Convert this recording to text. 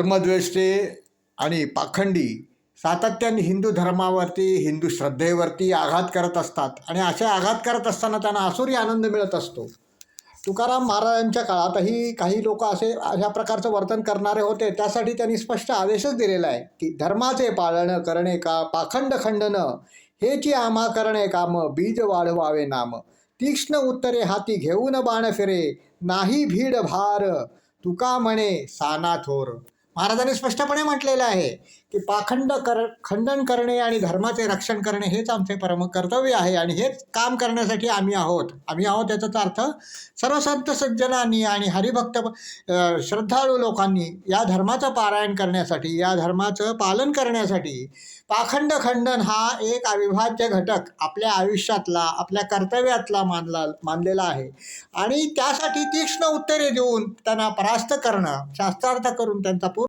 धर्मद्वेष्टे आणि पाखंडी सातत्याने हिंदू धर्मावरती हिंदू श्रद्धेवरती आघात करत असतात. आणि असे आघात करत असताना त्यांना आसुरी आनंद मिळत असतो. तुकाराम महाराजांच्या काळातही काही लोक असे अशा प्रकारचं वर्तन करणारे होते. त्यासाठी त्यांनी स्पष्ट आदेशच दिलेला आहे की धर्माचे पालन करणे का पाखंड खंडणं हेची आम्हा करणे काम बीज वाढवावे नाम. तीक्ष्ण उत्तरे हाती घेऊन बाण फिरे नाही भीड भार तुका म्हणे साना थोर. महाराजांनी स्पष्टपणे म्हटलेलं आहे की पाखंड कर खंडन करणे आणि धर्माचे रक्षण करणे हेच आमचे परम कर्तव्य आहे आणि हेच काम करण्यासाठी आम्ही आहोत. आम्ही आहोत याचाच अर्थ सर्व संत सज्जनांनी आणि हरिभक्त श्रद्धाळू लोकांनी या धर्माचं पारायण करण्यासाठी या धर्माचं पालन करण्यासाठी पाखंड खंडन हा एक अविभाज्य घटक आपल्या आयुष्यातला आपल्या कर्तव्यातला मानला मानलेला आहे. आणि त्यासाठी तीक्ष्ण उत्तरे देऊन त्यांना परास्त करणं शास्त्रार्थ करून त्यांचा पूर्ण